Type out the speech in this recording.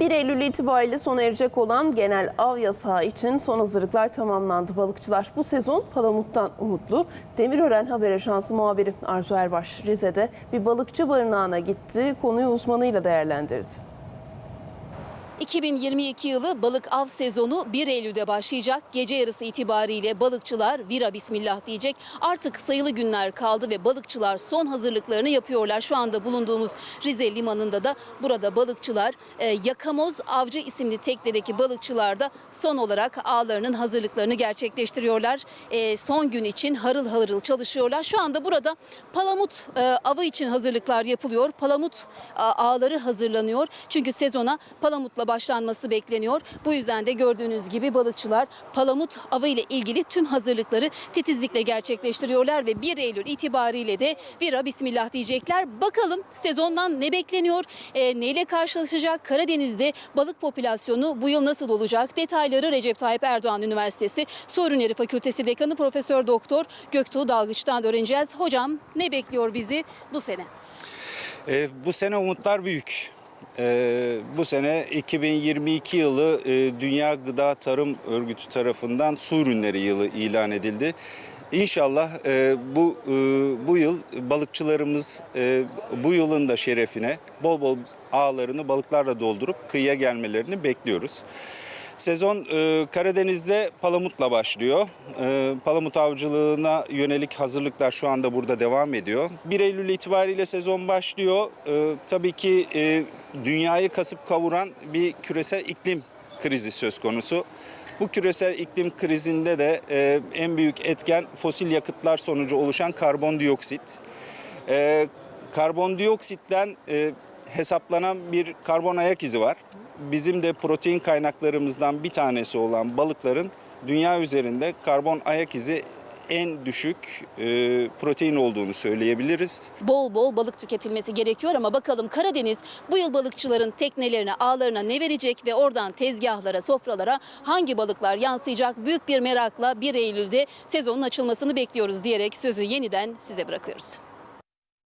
1 Eylül itibariyle sona erecek olan genel av yasağı için son hazırlıklar tamamlandı. Balıkçılar bu sezon palamuttan umutlu. Demirören Haber Ajansı muhabiri Arzu Erbaş Rize'de bir balıkçı barınağına gitti. Konuyu uzmanıyla değerlendirdi. 2022 yılı balık av sezonu 1 Eylül'de başlayacak. Gece yarısı itibariyle balıkçılar vira bismillah diyecek. Artık sayılı günler kaldı ve balıkçılar son hazırlıklarını yapıyorlar. Şu anda bulunduğumuz Rize limanında da burada balıkçılar e, Yakamoz Avcı isimli teknedeki balıkçılar da son olarak ağlarının hazırlıklarını gerçekleştiriyorlar. E, son gün için harıl harıl çalışıyorlar. Şu anda burada palamut e, avı için hazırlıklar yapılıyor. Palamut ağları hazırlanıyor. Çünkü sezona palamutla başlanması bekleniyor. Bu yüzden de gördüğünüz gibi balıkçılar palamut avı ile ilgili tüm hazırlıkları titizlikle gerçekleştiriyorlar ve 1 Eylül itibariyle de vira bismillah diyecekler. Bakalım sezondan ne bekleniyor? E, neyle karşılaşacak? Karadeniz'de balık popülasyonu bu yıl nasıl olacak? Detayları Recep Tayyip Erdoğan Üniversitesi Su Ürünleri Fakültesi Dekanı Profesör Doktor Göktuğ Dalgıç'tan öğreneceğiz. Hocam ne bekliyor bizi bu sene? E, bu sene umutlar büyük. E, bu sene 2022 yılı e, Dünya Gıda Tarım Örgütü tarafından su ürünleri yılı ilan edildi. İnşallah e, bu e, bu yıl balıkçılarımız e, bu yılın da şerefine bol bol ağlarını balıklarla doldurup kıyıya gelmelerini bekliyoruz. Sezon e, Karadeniz'de palamutla başlıyor. E, palamut avcılığına yönelik hazırlıklar şu anda burada devam ediyor. 1 Eylül itibariyle sezon başlıyor. E, tabii ki e, dünyayı kasıp kavuran bir küresel iklim krizi söz konusu. Bu küresel iklim krizinde de e, en büyük etken fosil yakıtlar sonucu oluşan karbondioksit. E, karbondioksitten e, hesaplanan bir karbon ayak izi var. Bizim de protein kaynaklarımızdan bir tanesi olan balıkların dünya üzerinde karbon ayak izi en düşük e, protein olduğunu söyleyebiliriz. Bol bol balık tüketilmesi gerekiyor ama bakalım Karadeniz bu yıl balıkçıların teknelerine, ağlarına ne verecek ve oradan tezgahlara, sofralara hangi balıklar yansıyacak? Büyük bir merakla 1 Eylül'de sezonun açılmasını bekliyoruz diyerek sözü yeniden size bırakıyoruz.